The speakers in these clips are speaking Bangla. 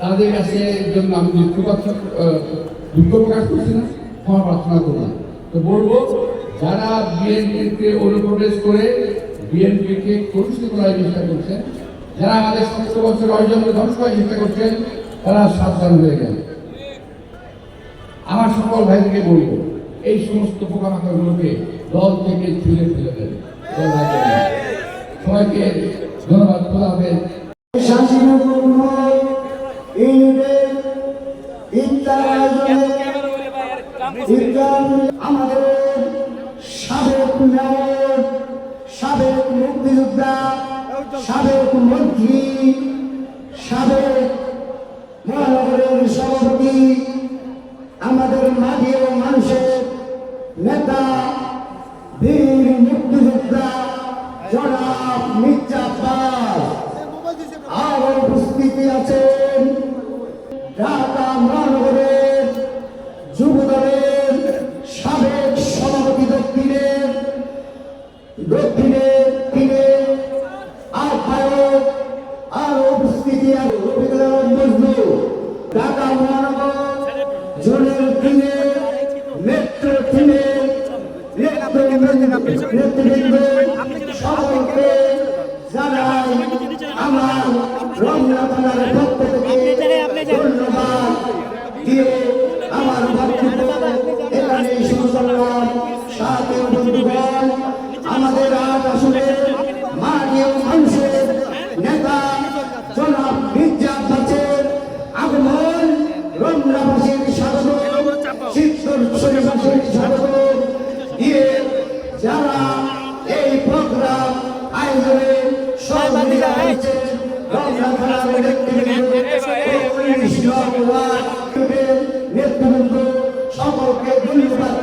তাদের কাছে জন্য আমি দুঃখ দুঃখ প্রকাশ করছি না, ক্ষমা প্রার্থনা করলাম। তো বলব, যারা বিএনপিকে অনুপ্রবেশ করে বিএনপিকে কলুষিত করার চেষ্টা করছেন, যারা আমাদের সতেরো বছর অর্জনকে ধ্বংস করার চেষ্টা করছেন, তারা সাবধান হয়ে গেল আমার সকল ভাইদেরকে বলব, এই সমস্ত পোকামাকড়গুলোকে দল থেকে ছুঁড়ে ফেলে দেবে সবাইকে ধন্যবাদ খোলা হবে ইউনিটের ইফতার আমাদের সাবেক মেয়র সাবেক মুক্তিযোদ্ধা সাবেক মন্ত্রী, সাবেক মহানগরের সভাপতি, আমাদের মাঝে মানুষের নেতা বীর মুক্তিযোদ্ধা, জনাব মির্জা আব্বাস। আর উপস্থিতি আছেন ঢাকা মহানগরের যুব দলের সাবেক সভাপতি দক্ষিণের দক্ষিণের তিনে আহ্বায়ক আর উপস্থিতি আছে। রফিকুল মজনু, ঢাকা মহানগর জোনের তিনে মেট্রো তিনে নেতৃবৃন্দ সকলকে জানাই আমার রমনা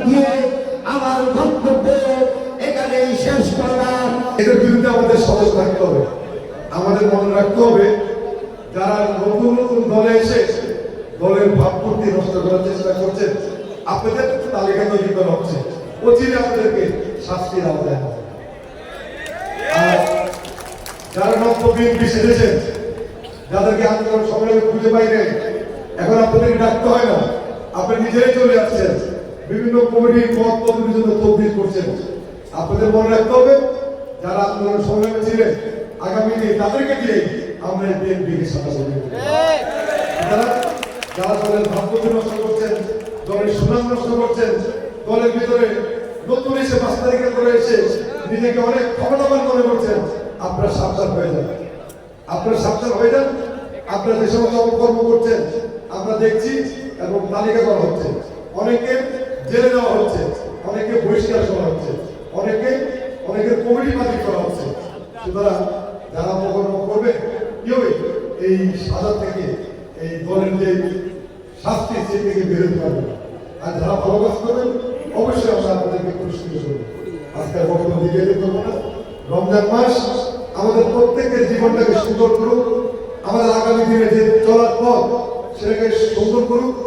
দিয়ে আমার বক্তব্য শেষ করলাম। বিরুদ্ধে আমাদের থাকতে হবে। আমাদের মনে রাখতে হবে, যারা নতুন নতুন দলে এসে দলের ভাবমূর্তি নষ্ট করার চেষ্টা করছেন, আপনাদের তালিকা তৈরি করা হচ্ছে। অচিরে শাস্তির আওতায়। আর যারা নব্য বিএনপি যাদেরকে আন্দোলন সংগ্রামে খুঁজে পাই নাই, এখন আপনাদেরকে ডাকতে হয় না। আপনি নিজেরাই চলে আসছেন। বিভিন্ন কমিটির পদ পদবির জন্য তদবির করছেন আপনাদের মনে রাখতে হবে, যারা আন্দোলন সংগ্রামে ছিলেন, আগামী দিনে তাদেরকে দিয়ে আমরা বিএনপিকে যারা দলের ভাবমূর্তি নষ্ট করছেন, দলের সুনাম নষ্ট করছেন, দলের ভিতরে নতুন এসে পাঁচ তারিখে করে এসে নিজেকে অনেক ক্ষমতাবান মনে করছেন, আপনারা সাবধান হয়ে যান। আপনারা সাবধান হয়ে যান, আপনারা যে সমস্ত অপকর্ম করছেন, আমরা দেখছি এবং তালিকা করা হচ্ছে। অনেকে জেলে দেওয়া হচ্ছে, অনেকে বহিষ্কার করা হচ্ছে, অনেকে অনেকে কমিটি বাতিল করা হচ্ছে। সুতরাং যারা অপকর্ম করবে, কি হবে? এই সাজা থেকে এই দলের যে শাস্তি সে থেকে বেরোতে পারবে। আর যারা ভালো কাজ করবেন, অবশ্যই আমরা আপনাদেরকে পুরস্কৃত করব। আজকের বক্তব্য দিকে করব না। রমজান মাস আমাদের প্রত্যেকের জীবনটাকে সুন্দর করুক। আমাদের আগামী দিনে যে চলার পথ, সেটাকে সুন্দর করুক।